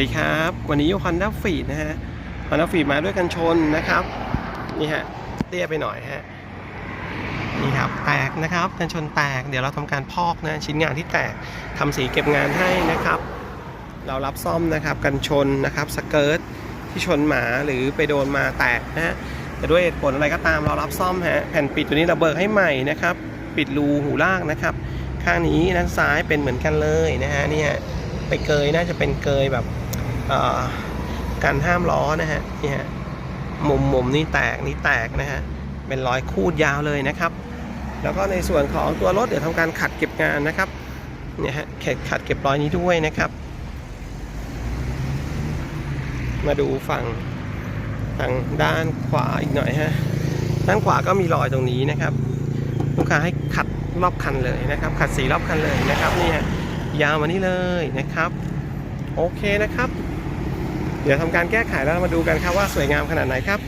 สวัสดีครับ วันนี้ฮอนด้าฟีดนะฮะฮอนด้าฟีดมาด้วยกันชนนะครับ นี่ฮะเตี้ยไปหน่อยฮะนี่ครับแตกนะครับกันชนแตกเดี๋ยวเราทำการพอกนะชิ้นงานที่แตกทำสีเก็บงานให้นะครับ เรารับซ่อมนะครับกันชนนะครับสเกิร์ตที่ชนหมาหรือไปโดนมาแตกนะฮะแต่ด้วยเหตุผลอะไรก็ตามเรารับซ่อมฮะแผ่นปิดตัวนี้เราเบิกให้ใหม่นะครับ ปิดรูหูล่างนะครับ ข้างนี้ด้านซ้ายเป็นเหมือนกันเลยนะฮะนี่ยไปเกยน่าจะเป็นเกยแบบ การห้ามล้อนะฮะนี่ฮะมุมมุมนี่แตกนี่แตกนะฮะเป็นรอยคูดยาวเลยนะครับ แล้วก็ในส่วนของตัวรถเดี๋ยวทำการขัดเก็บงานนะครับเนี่ยฮะขัดขัดเก็บรอยนี้ด้วยนะครับ มาดูฝั่งทางด้านขวาอีกหน่อยฮะด้านขวาก็มีรอยตรงนี้นะครับ ลูกค้าให้ขัดรอบคันเลยนะครับ ขัดสีรอบคันเลยนะครับนี่ฮะยาวมานี่เลยนะครับ โอเคนะครับ เดี๋ยวทำการแก้ไขแล้วมาดูกันครับว่าสวยงามขนาดไหนครับ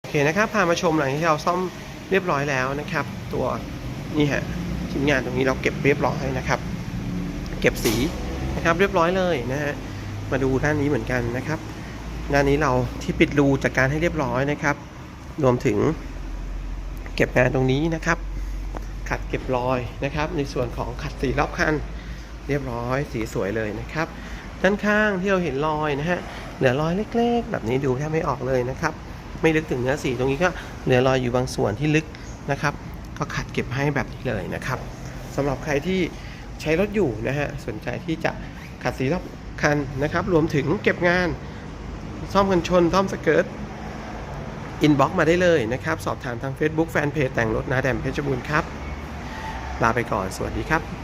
โอเคนะครับ พามาชมหลังที่เราซ่อมเรียบร้อยแล้วนะครับ ตัวนี่ฮะชิ้นงานตรงนี้เราเก็บเรียบร้อยนะครับ เก็บสีนะครับเรียบร้อยเลยนะฮะ มาดูด้านนี้เหมือนกันนะครับ ด้านนี้เราที่ปิดรูจัดการให้เรียบร้อยนะครับ รวมถึงเก็บงานตรงนี้นะครับ ขัดเก็บรอยนะครับ ในส่วนของขัดสีรอบคันเรียบร้อยสีสวยเลยนะครับ ด้านข้างที่เราเห็นรอยนะฮะเหลือรอยเล็ก ๆ แบบนี้ดูแทบไม่ออกเลยนะครับ ไม่ลึกถึงเนื้อสีตรงนี้ก็เหลือรอยอยู่บางส่วนที่ลึกนะครับ ก็ขัดเก็บให้แบบนี้เลยนะครับสำหรับใครที่ใช้รถอยู่นะฮะสนใจที่จะขัดสีรอบ คันนะครับ รวมถึงเก็บงาน ซ่อมกันชนซ่อมสเกิร์ตอินบ็อกมาได้เลยนะครับ สอบถามทาง Facebook แฟนเพจแต่งรถนาแดมเพชรบูรณ์ครับ ลาไปก่อน สวัสดีครับ